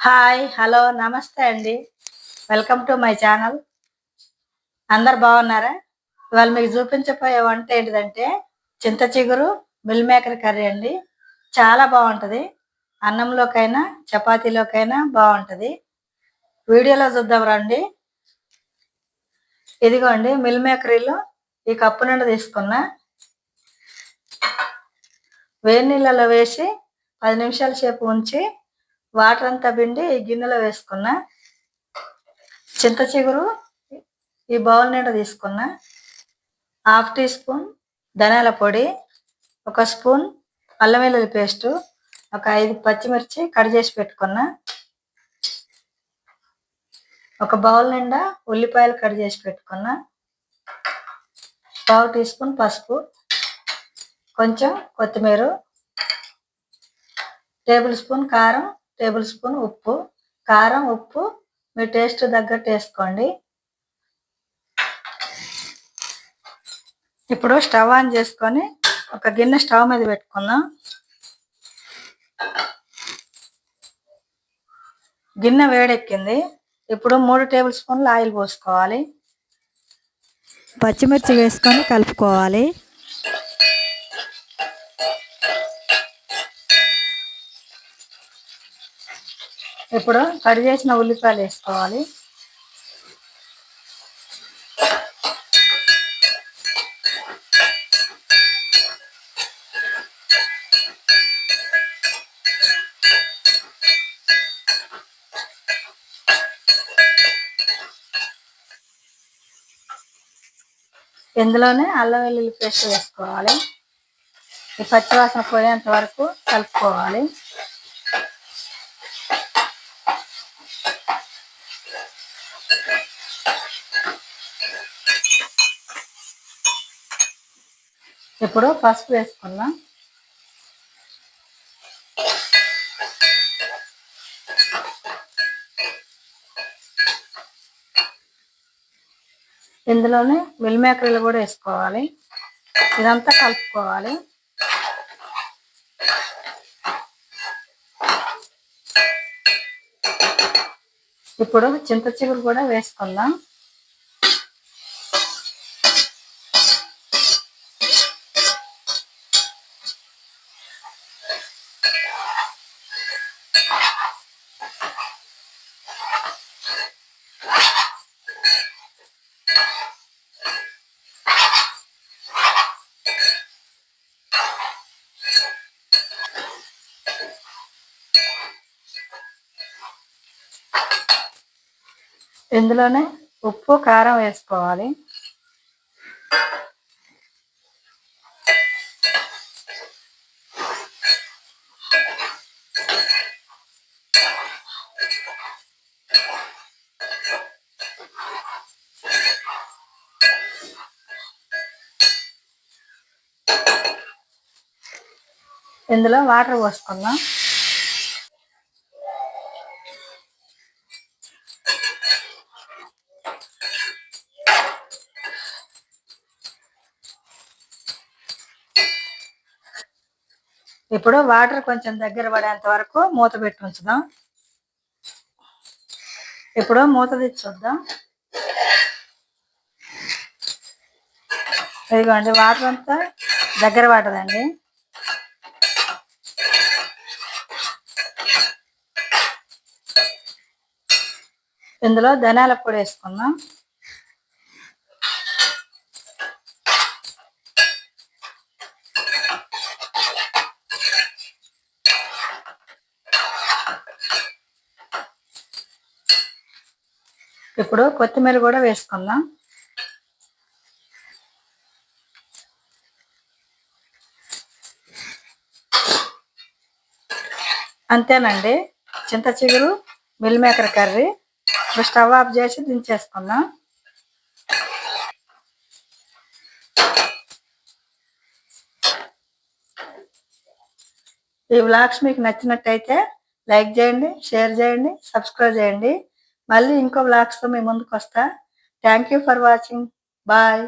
Hi hello నమస్తే అండి. Welcome to my channel. అందరు బాగున్నారా? ఇవాళ మీకు చూపించబోయే వంట ఏంటిదంటే చింత చిగురు మిల్ మేకర్ కర్రీ అండి. చాలా బాగుంటుంది. అన్నంలోకైనా చపాతీలోకైనా బాగుంటుంది. వీడియోలో చూద్దాం రండి. ఇదిగోండి మిల్ మేకరీలో ఈ కప్పు నుండి తీసుకున్నా. వేడి నీళ్ళలో వేసి పది నిమిషాల సేపు ఉంచి వాటర్ అంతా పిండి ఈ గిన్నెలో వేసుకున్నా చింత చిగురు ఈ బౌల్ నిండా తీసుకున్నా హాఫ్ టీ స్పూన్ ధనియాల పొడి ఒక స్పూన్ అల్లం వెల్లుల్లి పేస్టు ఒక ఐదు పచ్చిమిర్చి కట్ చేసి పెట్టుకున్నా ఒక బౌల్ నిండా ఉల్లిపాయలు కట్ చేసి పెట్టుకున్నా పావు టీ స్పూన్ పసుపు కొంచెం కొత్తిమీర టేబుల్ స్పూన్ కారం టేబుల్ స్పూన్ ఉప్పు కారం ఉప్పు మీ టేస్ట్ తగ్గట్టు వేసుకోండి. ఇప్పుడు స్టవ్ ఆన్ చేసుకొని ఒక గిన్నె స్టవ్ మీద పెట్టుకుందాం. గిన్నె వేడెక్కింది. ఇప్పుడు మూడు టేబుల్ స్పూన్లు ఆయిల్ పోసుకోవాలి. పచ్చిమిర్చి వేసుకొని కలుపుకోవాలి. ఇప్పుడు కట్ చేసిన ఉల్లిపాయలు వేసుకోవాలి. ఇందులోనే అల్లం వెల్లుల్లి పేస్ట్ వేసుకోవాలి. ఈ పచ్చివాసన పోయేంత వరకు కలుపుకోవాలి. ఇప్పుడు పసుపు వేసుకున్నా. ఇందులోనే మిల్ మేకరీలు కూడా వేసుకోవాలి. ఇదంతా కలుపుకోవాలి. ఇప్పుడు చింత చిగురు కూడా వేసుకుందాం. ఇందులోనే ఉప్పు కారం వేసుకోవాలి. ఇందులో వాటర్ పోసుకుందాం. ఇప్పుడు వాటర్ కొంచెం దగ్గర పడేంత వరకు మూత పెట్టి ఉంచుదాం. ఇప్పుడు మూత తెచ్చి చూద్దాం. ఇదిగోండి వాటర్ అంతా దగ్గర పడదండి ఇందులో ధనాల పొడి వేసుకుందాం. ఇప్పుడు కొత్తిమీర కూడా వేసుకుందాం. అంతేనండి. చింత చిగురు మిల్ మేకర్ కర్రీ. ఇప్పుడు స్టవ్ ఆఫ్ చేసి దించేసుకుందాం. ఈ వ్లాగ్స్ మీకు నచ్చినట్టయితే లైక్ చేయండి షేర్ చేయండి సబ్స్క్రైబ్ చేయండి. మళ్ళీ ఇంకో బ్లాగ్స్తో మీ ముందుకు వస్తా. Thank you for watching bye